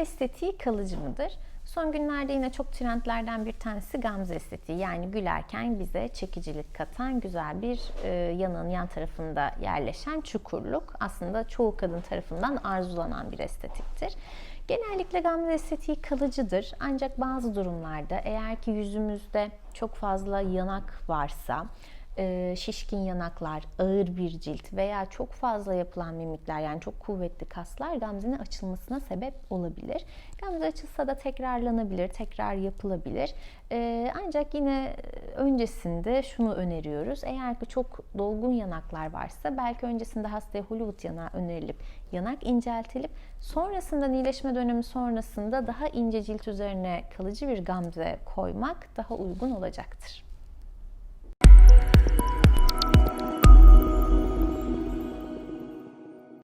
estetiği kalıcı mıdır? Son günlerde yine çok trendlerden bir tanesi gamze estetiği. Yani gülerken bize çekicilik katan güzel bir e, yanın yan tarafında yerleşen çukurluk. Aslında çoğu kadın tarafından arzulanan bir estetiktir. Genellikle gamze estetiği kalıcıdır. Ancak bazı durumlarda eğer ki yüzümüzde çok fazla yanak varsa, şişkin yanaklar, ağır bir cilt veya çok fazla yapılan mimikler yani çok kuvvetli kaslar gamzenin açılmasına sebep olabilir. Gamze açılsa da tekrarlanabilir, tekrar yapılabilir. E, ancak yine öncesinde şunu öneriyoruz. Eğer ki çok dolgun yanaklar varsa belki öncesinde hastaya Hollywood yanağı önerilip yanak inceltilip sonrasında iyileşme dönemi sonrasında daha ince cilt üzerine kalıcı bir gamze koymak daha uygun olacaktır.